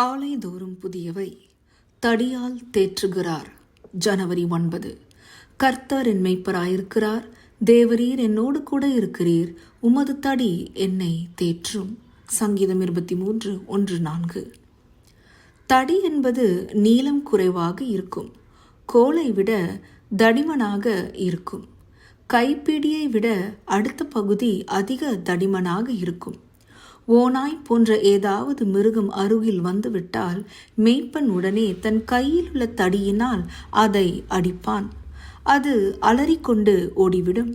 காலை தோறும் புதியவை தடியால் தேற்றுகிறார். ஜனவரி ஒன்பது. கர்த்தர் என் மெய்ப்பராயிருக்கிறார் தேவரீர் என்னோடு கூட இருக்கிறீர். உமது தடி என்னை தேற்றும். சங்கீதம் இருபத்தி மூன்று ஒன்று நான்கு. தடி என்பது நீளம் குறைவாக இருக்கும். கோலை விட தடிமனாக இருக்கும். கைப்பிடியை விட அடுத்த பகுதி அதிக தடிமனாக இருக்கும். ஓனாய் போன்ற ஏதாவது மிருகம் அருகில் வந்துவிட்டால் மெய்ப்பன் உடனே தன் கையில் உள்ள தடியினால் அதை அடிப்பான். அது அலறிக்கொண்டு ஓடிவிடும்.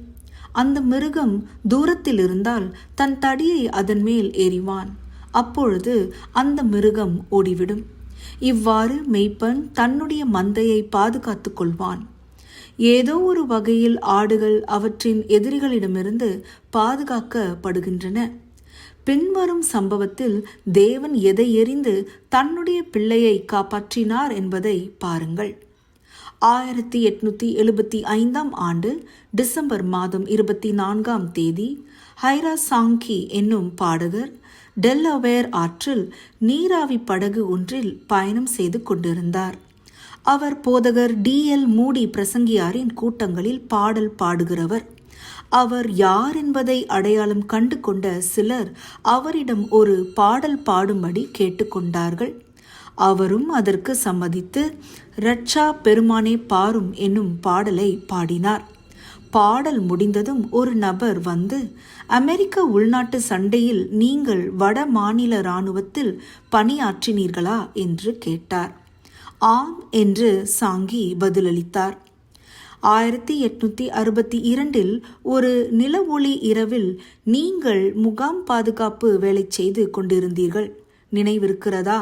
அந்த மிருகம் தூரத்தில் இருந்தால் தன் தடியை அதன் மேல் எறிவான். அப்பொழுது அந்த மிருகம் ஓடிவிடும். இவ்வாறு மெய்ப்பன் தன்னுடைய மந்தையை பாதுகாத்துக் கொள்வான். ஏதோ ஒரு வகையில் ஆடுகள் அவற்றின் எதிரிகளிடமிருந்து பாதுகாக்கப்படுகின்றன. பின்வரும் சம்பவத்தில் தேவன் எதை எறிந்து தன்னுடைய பிள்ளையை காப்பாற்றினார் என்பதை பாருங்கள். ஆயிரத்தி எட்நூத்தி எழுபத்தி ஐந்தாம் ஆண்டு டிசம்பர் மாதம் இருபத்தி நான்காம் தேதி ஹைரா சாங்கி என்னும் பாடகர் டெல்லவேர் ஆற்றில் நீராவி படகு ஒன்றில் பயணம் செய்து கொண்டிருந்தார். அவர் போதகர் டி எல் மூடி பிரசங்கியாரின் கூட்டங்களில் பாடல் பாடுகிறவர். அவர் யார் என்பதை அடையாளம் கண்டு கொண்ட சிலர் அவரிடம் ஒரு பாடல் பாடும்படி கேட்டுக்கொண்டார்கள். அவரும் அதற்கு சம்மதித்து ரட்சா பெருமானே பாரும் என்னும் பாடலை பாடினார். பாடல் முடிந்ததும் ஒரு நபர் வந்து அமெரிக்க உள்நாட்டு சண்டையில் நீங்கள் வட மாநில இராணுவத்தில் பணியாற்றினீர்களா? என்று கேட்டார். ஆம் என்று சாங்கி பதிலளித்தார். ஆயிரத்தி எட்நூத்தி அறுபத்தி இரண்டில் ஒரு நில ஒளி இரவில் நீங்கள் முகாம் பாதுகாப்பு வேலை செய்து கொண்டிருந்தீர்கள். நினைவிருக்கிறதா?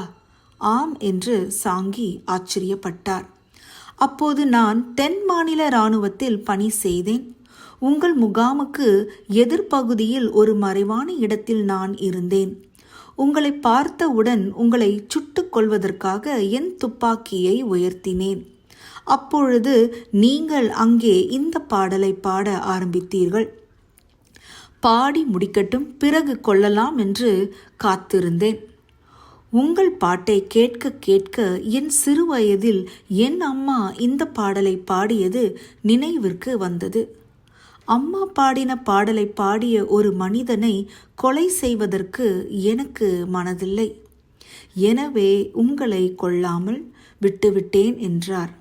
ஆம் என்று சாங்கி ஆச்சரியப்பட்டார். அப்போது நான் தென் மாநில இராணுவத்தில் பணி செய்தேன். உங்கள் முகாமுக்கு எதிர்ப்பகுதியில் ஒரு மறைவான இடத்தில் நான் இருந்தேன். உங்களை பார்த்தவுடன் உங்களை சுட்டுக் கொள்வதற்காக என் துப்பாக்கியை உயர்த்தினேன். அப்பொழுது நீங்கள் அங்கே இந்த பாடலை பாட ஆரம்பித்தீர்கள். பாடி முடிக்கட்டும் பிறகு கொள்ளலாம் என்று காத்திருந்தேன். உங்கள் பாட்டை கேட்க கேட்க என் சிறுவயதில் என் அம்மா இந்த பாடலை பாடியது நினைவிற்கு வந்தது. அம்மா பாடின பாடலை பாடிய ஒரு மனிதனை கொலை செய்வதற்கு எனக்கு மனதில்லை. எனவே உங்களை கொள்ளாமல் விட்டுவிட்டேன் என்றார்.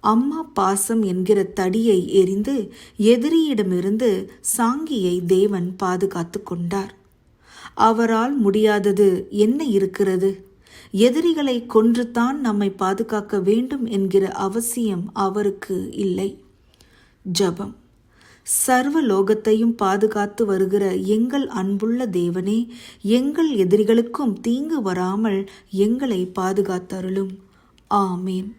அம்மா பாசம் என்கிற தடியை எரிந்து எதிரியிடமிருந்து சாங்கியை தேவன் பாதுகாத்து கொண்டார். அவரால் முடியாதது என்ன இருக்கிறது? எதிரிகளை கொன்றுதான் நம்மை பாதுகாக்க வேண்டும் என்கிற அவசியம் அவருக்கு இல்லை. ஜபம். சர்வ லோகத்தையும் பாதுகாத்து வருகிற எங்கள் அன்புள்ள தேவனே எங்கள் எதிரிகளுக்கும் தீங்கு வராமல் எங்களை பாதுகாத்தருளும். ஆமேன்.